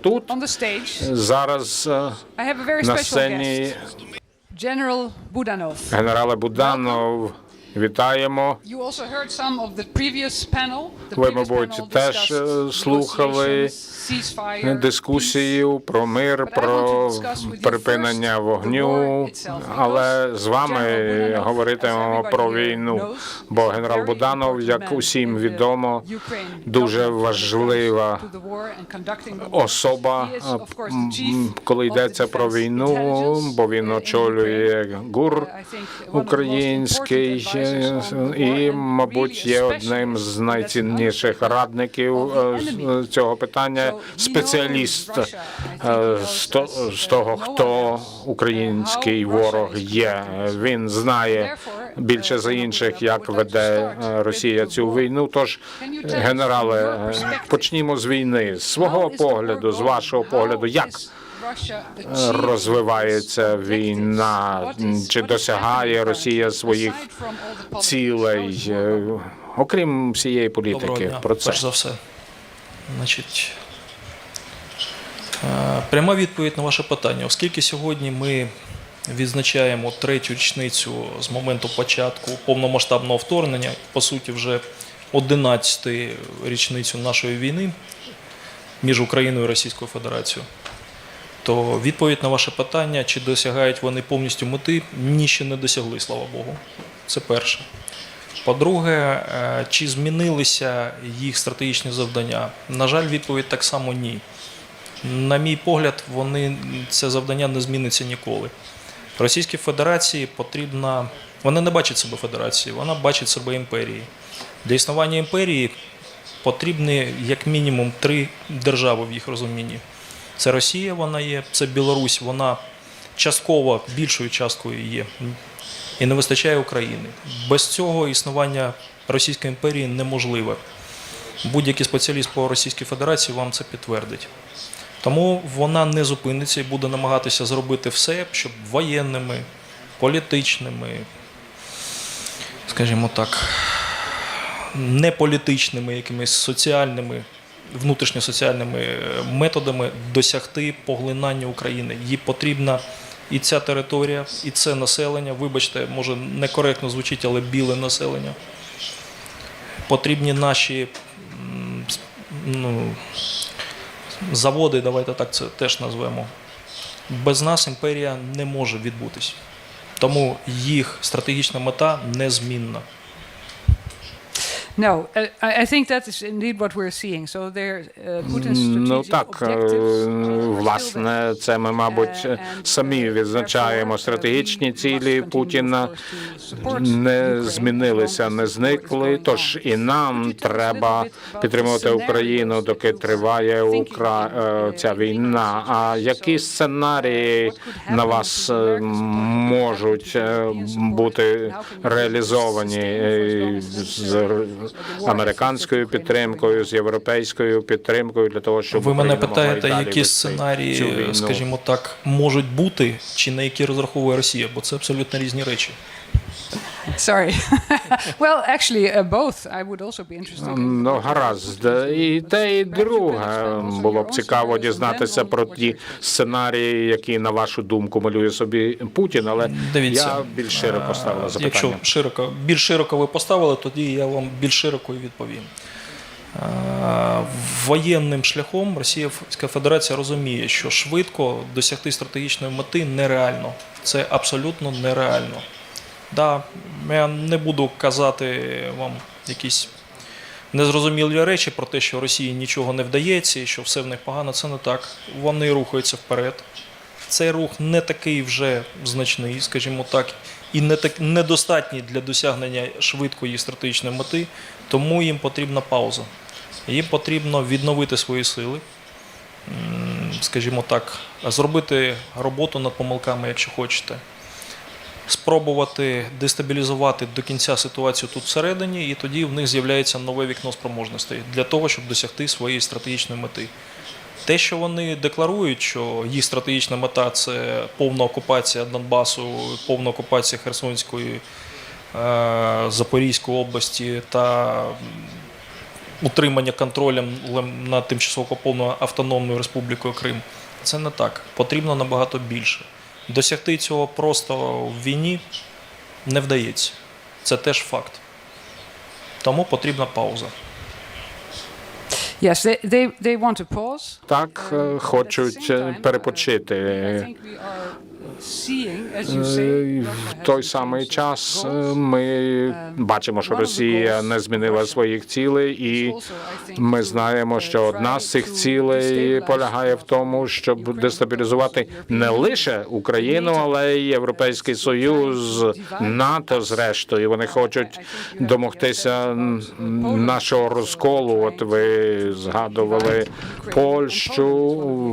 тут On the stage, зараз е, I have a very на special сцені guest, General Budanov. генерала Буданов. Вітаємо. Ви, мабуть, теж, е, слухали дискусію про мир, про припинення вогню. Але з вами говоритимемо про війну. Бо генерал Буданов, як усім відомо, дуже важлива особа, коли йдеться про війну, бо він очолює ГУР український і, мабуть, є одним з найцінніших радників е, з цього питання. Спеціаліст е, з того, хто український ворог є. Він знає більше за інших, як веде е, Росія цю війну. Тож, генерале, е, почнімо з війни. З свого погляду, з вашого погляду, як е, розвивається війна? Чи досягає Росія своїх цілей, е, окрім всієї політики? Про це перш за все. Значить, е, пряма відповідь на ваше питання. Оскільки сьогодні ми відзначаємо третю річницю з моменту початку повномасштабного вторгнення, по суті, вже 11 річницю нашої війни між Україною і Російською Федерацією, то відповідь на ваше питання, чи досягають вони повністю мети, ні, ще не досягли, слава Богу. Це перше. По-друге, е, чи змінилися їх стратегічні завдання? На жаль, відповідь так само ні. На мій погляд, вони це завдання не зміниться ніколи. Російській Федерації потрібна. Вона не бачить себе федерацією, вона бачить себе імперією. Для існування імперії потрібні як мінімум три держави в їх розумінні. Це Росія, вона є, це Білорусь, вона частково більшою часткою є. І не вистачає України. Без цього існування Російської імперії неможливе. Будь-який спеціаліст по Російській Федерації вам це підтвердить. Тому вона не зупиниться і буде намагатися зробити все, щоб воєнними, політичними, скажімо так, неполітичними, якимись соціальними, внутрішньосоціальними е, методами досягти поглинання України. Їй потрібна і ця територія, і це населення. Вибачте, може некоректно звучить, але біле населення. Потрібні наші ну, заводи, давайте так це теж назвемо. Без нас імперія не може відбутись. Тому їх стратегічна мета незмінна. No, I I think that is indeed what we're seeing. So there, uh, Putin's Ну так, власне, це ми, мабуть, самі відзначаємо стратегічні цілі Путіна. Не змінилися, не зникли. Тож і нам треба підтримувати Україну, доки триває Укра... ця війна. А які сценарії на вас можуть бути реалізовані е, з американською підтримкою, з європейською підтримкою для того, щоб Ви мене питаєте, які сценарії, скажімо так, можуть бути, чи на які розраховує Росія, бо це абсолютно різні речі. Sorry. well, actually, uh, both. I would also be interested. Ну, гаразд. І те, і друге було б цікаво дізнатися про ті сценарії, які, на вашу думку, малює собі Путін, але Дивіться, я більш широко ставила запитання. Якщо широко, більш широко ви поставили, тоді я вам більш широко і відповім. Воєнним шляхом Російська Федерація розуміє, що швидко досягти стратегічної мети нереально. Це абсолютно нереально. Да, я не буду казати вам якісь незрозумілі речі про те, що Росії нічого не вдається і що все в них погано. Це не так. Вони рухаються вперед. Цей рух не такий вже значний, скажімо так, і не так недостатній для досягнення швидкої стратегічної мети, тому їм потрібна пауза. Їм потрібно відновити свої сили, скажімо так, зробити роботу над помилками, якщо хочете. Спробувати дестабілізувати до кінця ситуацію тут всередині, і тоді в них з'являється нове вікно спроможностей для того, щоб досягти своєї стратегічної мети. Те, що вони декларують, що їх стратегічна мета це повна окупація Донбасу, повна окупація Херсонської, е, Запорізької області та утримання контролем лем- над тимчасово окупованою автономною республікою Крим. Це не так. Потрібно набагато більше. Досягти цього просто в війні не вдається. Це теж факт. Тому потрібна пауза. Е, say, і В той самий час е, ми бачимо, що Росія не змінила своїх цілей, і ми знаємо, що одна з цих цілей полягає в тому, щоб дестабілізувати не лише Україну, але й Європейський Союз, НАТО. Зрештою, вони хочуть домогтися нашого розколу. От ви згадували Польщу.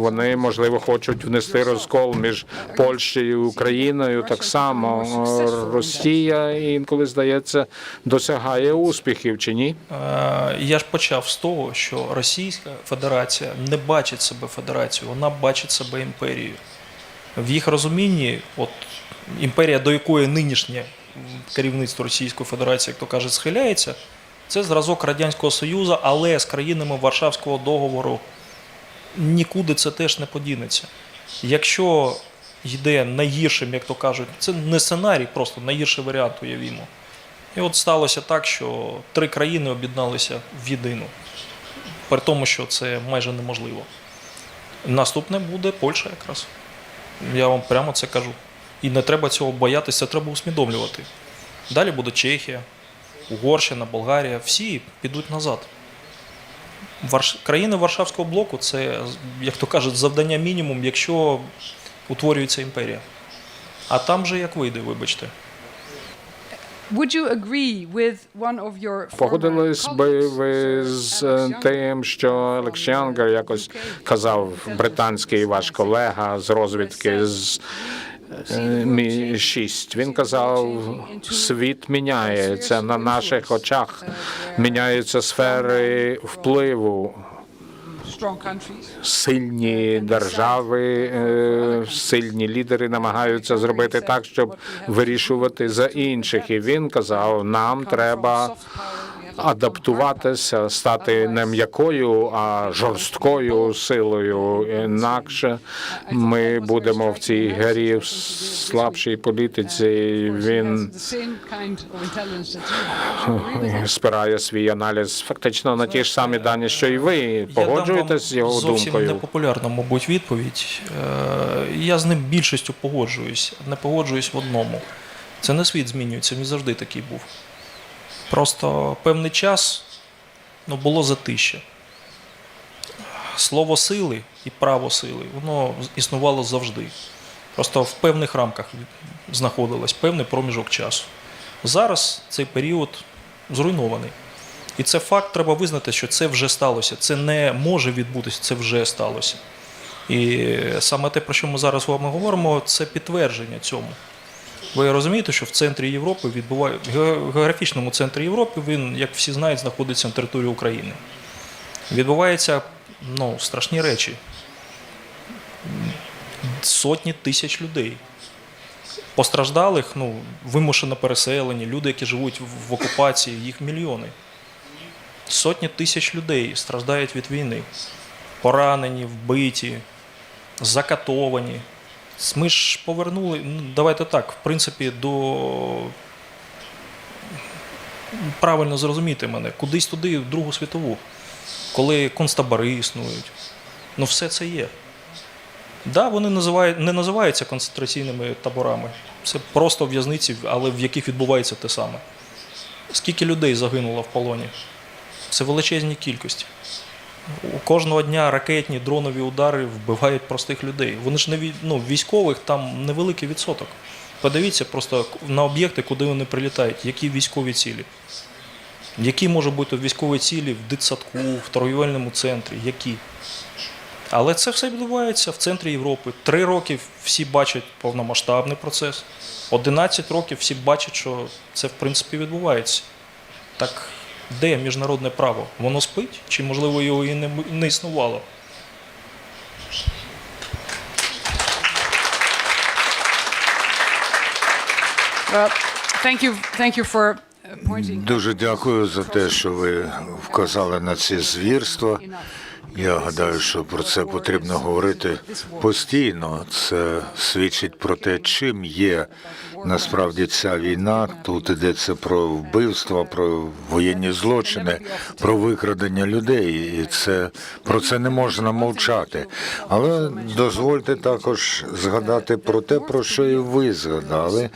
Вони можливо хочуть внести розкол між Польщею і Україною. Так само е, Росія інколи здається досягає успіхів чи ні? Е, Я ж почав з того, що Російська Федерація не бачить себе федерацією, вона бачить себе імперією. В їх розумінні, от імперія, до якої нинішнє керівництво Російської Федерації, як то кажуть, схиляється, це зразок Радянського Союзу, але з країнами Варшавського договору нікуди це теж не подінеться. Якщо йде найгіршим, як то кажуть, це не сценарій, просто найгірший варіант уявімо. І от сталося так, що три країни об'єдналися в єдину, при тому, що це майже неможливо. Наступне буде Польща якраз. Я вам прямо це кажу. І не треба цього боятися, це треба усвідомлювати. Далі буде Чехія, Угорщина, Болгарія, всі підуть назад. Варш... Країни Варшавського блоку це, як то кажуть, завдання мінімум, якщо утворюється імперія. А там же як вийде, вибачте. Would you agree with one of your Погодились би ви з е, тим, що Алекс Янгер якось казав, британський ваш колега з розвідки з 6 Він казав, світ міняється на наших очах. Міняються сфери впливу. Сильні держави, е, сильні лідери намагаються зробити так, щоб вирішувати за інших. І він казав, нам треба адаптуватися, стати не м'якою, а жорсткою силою. Інакше ми будемо в цій грі в слабшій політиці. Він that? спирає свій аналіз фактично на ті ж самі дані, що й ви. Погоджуєтесь з його вам зовсім думкою? непопулярну, мабуть, відповідь. Е, Я з ним більшістю погоджуюсь, не погоджуюсь в одному. Це не світ змінюється, він завжди такий був. Просто певний час ну, було затище. Слово сили і право сили, воно існувало завжди. Просто в певних рамках знаходилось певний проміжок часу. Зараз цей період зруйнований. І це факт, треба визнати, що це вже сталося. Це не може відбутися, це вже сталося. І саме те, про що ми зараз з вами говоримо, це підтвердження цьому. Ви розумієте, що в центрі Європи відбуває географічному центрі Європи він, як всі знають, знаходиться на території України. Відбуваються ну, страшні речі. Сотні тисяч людей. Постраждалих, ну, вимушено переселені, люди, які живуть в- окупації, їх мільйони. Сотні тисяч людей страждають від війни. Поранені, вбиті, закатовані. Ми ж повернули, ну, давайте так, в принципі, до. Правильно зрозуміти мене, кудись туди, в Другу світову, коли концтабори існують. Ну, все це є. Да, вони називають, не називаються концентраційними таборами. Це просто в'язниці, але в яких відбувається те саме. Скільки людей загинуло в полоні? Це величезні кількості. Кожного дня ракетні дронові удари вбивають простих людей. Вони ж не ну, військових там невеликий відсоток. Подивіться просто на об'єкти, куди вони прилітають, які військові цілі. Які можуть бути військові цілі в дитсадку, в торгівельному центрі, які? Але це все відбувається в центрі Європи. Три роки всі бачать повномасштабний процес. 11 років всі бачать, що це в принципі відбувається. Так де міжнародне право? Воно спить? Чи можливо його і не, не існувало? Well, thank you, thank you for pointing Дуже дякую за те, що ви вказали на ці звірства. Я гадаю, що про це потрібно говорити постійно. Це свідчить про те, чим є насправді ця війна. Тут йдеться про вбивства, про воєнні злочини, про викрадення людей. І це про це не можна мовчати. Але дозвольте також згадати про те, про що і ви згадали.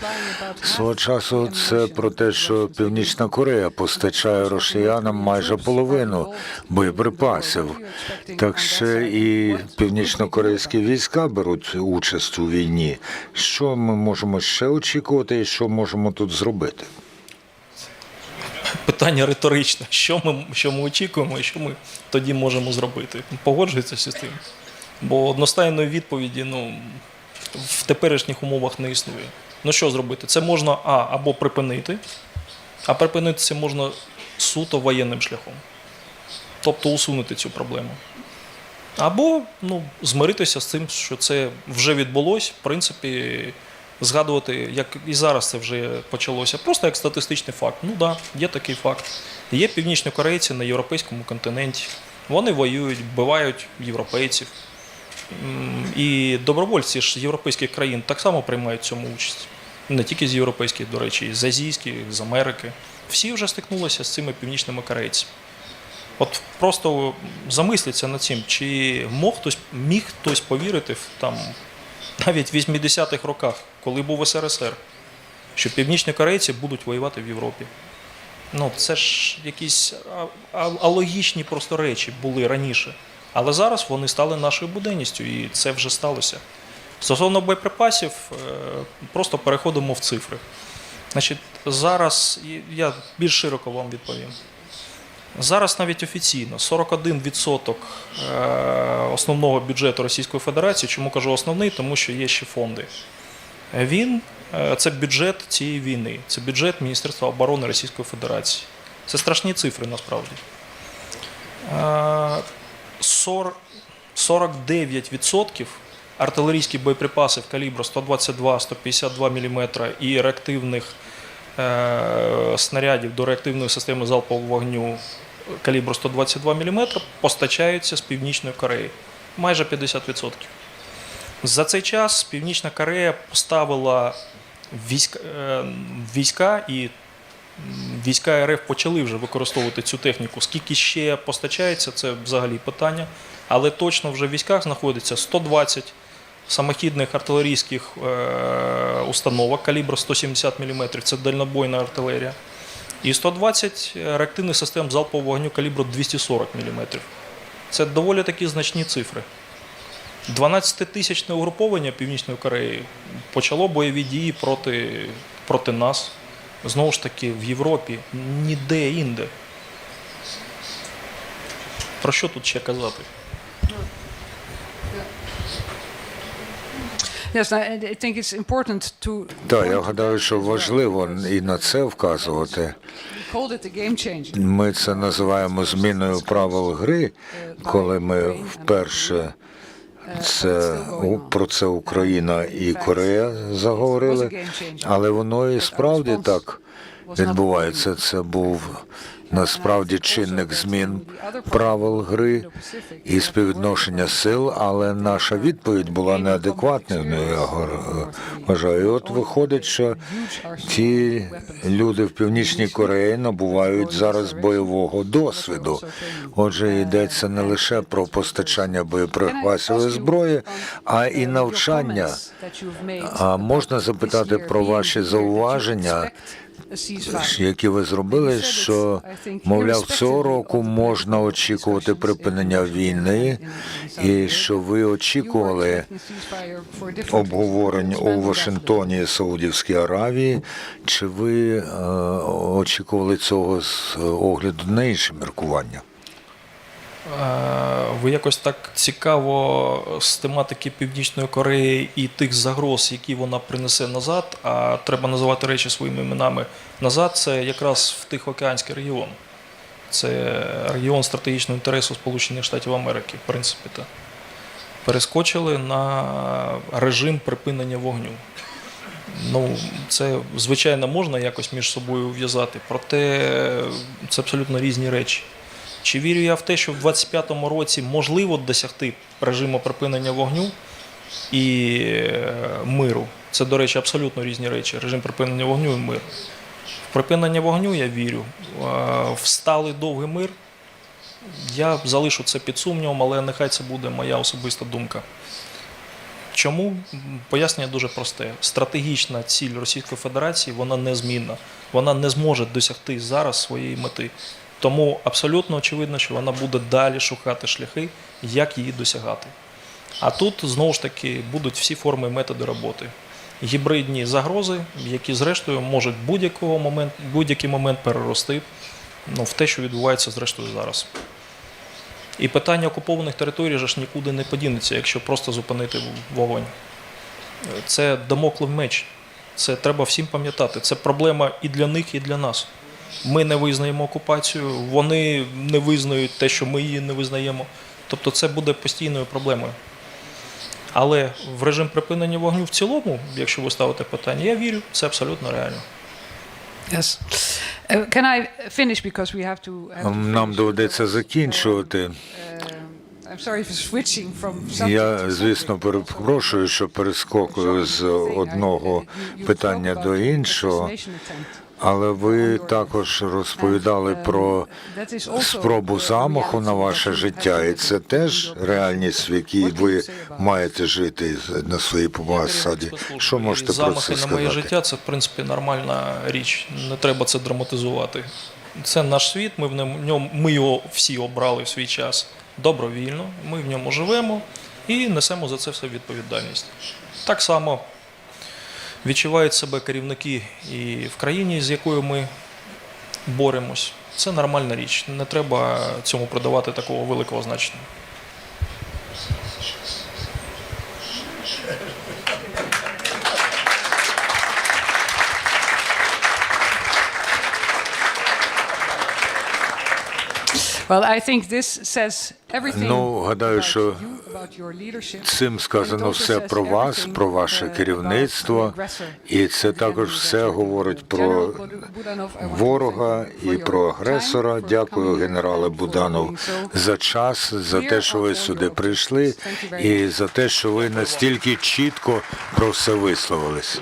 Свого часу це про те, що Північна Корея постачає росіянам майже половину боєприпасів. Так ще і північнокорейські війська беруть участь у війні. Що ми можемо ще очікувати, і що можемо тут зробити? Питання риторичне. Що ми, що ми очікуємо і що ми тоді можемо зробити? Погоджуєтеся з тим? Бо одностайної відповіді ну, в теперішніх умовах не існує. Ну що зробити? Це можна а, або припинити, а припинити це можна суто воєнним шляхом. Тобто усунути цю проблему. Або ну, змиритися з тим, що це вже відбулось, в принципі, згадувати, як і зараз це вже почалося, просто як статистичний факт. Ну так, да, є такий факт. Є північні корейці на європейському континенті. Вони воюють, вбивають європейців. І добровольці ж з європейських країн так само приймають цьому участь. Не тільки з європейських, до речі, і з азійських, з Америки. Всі вже стикнулися з цими північними корейцями. От просто замисліться над цим, чи мог хтось, міг хтось повірити в там навіть в 80-х роках, коли був СРСР, що північні корейці будуть воювати в Європі. Ну, це ж якісь алогічні просто речі були раніше. Але зараз вони стали нашою буденністю, і це вже сталося. Стосовно боєприпасів, е, просто переходимо в цифри. Значить, зараз я більш широко вам відповім. Зараз навіть офіційно 41% е, основного бюджету Російської Федерації. Чому кажу основний? Тому що є ще фонди. Він е, це бюджет цієї війни, це бюджет Міністерства оборони Російської Федерації. Це страшні цифри насправді. Е, 40 49% артилерійських боєприпасів калібру 122-152 мм і реактивних е, снарядів до реактивної системи залпового вогню калібру 122 мм постачаються з Північної Кореї. Майже 50%. За цей час Північна Корея поставила війська, е, війська і війська РФ почали вже використовувати цю техніку. Скільки ще постачається, це взагалі питання. Але точно вже в військах знаходиться 120 самохідних артилерійських е, установок калібру 170 мм, це дальнобойна артилерія. І 120 реактивних систем залпового вогню калібру 240 мм. Це доволі такі значні цифри. 12-тисячне угруповання Північної Кореї почало бойові дії проти, проти нас. Знову ж таки, в Європі, ніде інде. Про що тут ще казати? Yes, I I think it's important to Так, я гадаю, що важливо і на це вказувати. Ми це називаємо зміною правил гри, коли ми вперше це про це Україна і Корея заговорили, але воно і справді так відбувається. Це був насправді чинник змін правил гри і співвідношення сил, але наша відповідь була неадекватною. ну, Я вважаю. І от виходить, що ті люди в північній Кореї набувають зараз бойового досвіду. Отже, йдеться не лише про постачання боєприпасів і зброї, а і навчання. А можна запитати про ваші зауваження, які ви зробили, що мовляв цього року можна очікувати припинення війни, і що ви очікували обговорень у Вашингтоні і Саудівській Аравії. Чи ви е, очікували цього з огляду на інші міркування? Е, Ви якось так цікаво з тематики Північної Кореї і тих загроз, які вона принесе назад. А треба називати речі своїми іменами назад. Це якраз в Тихоокеанський регіон. Це регіон стратегічного інтересу Сполучених Штатів Америки, в принципі. Та. Перескочили на режим припинення вогню. Ну, це звичайно можна якось між собою в'язати, проте це абсолютно різні речі. Чи вірю я в те, що в 25-му році можливо досягти режиму припинення вогню і е, миру? Це, до речі, абсолютно різні речі. Режим припинення вогню і мир. В припинення вогню я вірю. Е, В сталий довгий мир я залишу це під сумнівом, але нехай це буде моя особиста думка. Чому? Пояснення дуже просте. Стратегічна ціль Російської Федерації вона незмінна. Вона не зможе досягти зараз своєї мети. Тому абсолютно очевидно, що вона буде далі шукати шляхи, як її досягати. А тут знову ж таки будуть всі форми і методи роботи. Гібридні загрози, які зрештою можуть будь-якого момент, будь-який момент перерости ну, в те, що відбувається зрештою зараз. І питання окупованих територій ж нікуди не подінеться, якщо просто зупинити вогонь. Це домоклив меч. Це треба всім пам'ятати. Це проблема і для них, і для нас. Ми не визнаємо окупацію, вони не визнають те, що ми її не визнаємо. Тобто це буде постійною проблемою. Але в режим припинення вогню в цілому, якщо ви ставите питання, я вірю, це абсолютно реально. Yes. Uh, can I finish because we have to. Have to Нам доведеться закінчувати. I'm sorry for switching from subject Я, звісно, перепрошую, що перескокую з одного питання до іншого, але ви також розповідали про спробу замаху на ваше життя, і це теж реальність, в якій ви маєте жити на своїй посаді. Що можете про Замахи на моє життя це в принципі нормальна річ. Не треба це драматизувати. Це наш світ. Ми в ньому ми його всі обрали в свій час добровільно. Ми в ньому живемо і несемо за це все відповідальність. Так само відчувають себе керівники і в країні, з якою ми боремось. Це нормальна річ. Не треба цьому продавати такого великого значення. Well, I think this says everything Ну, гадаю, що. Цим сказано все про вас, про ваше керівництво, і це також все говорить про ворога і про агресора. Дякую, генерале Буданов, за час, за те, що ви сюди прийшли, і за те, що ви настільки чітко про все висловились.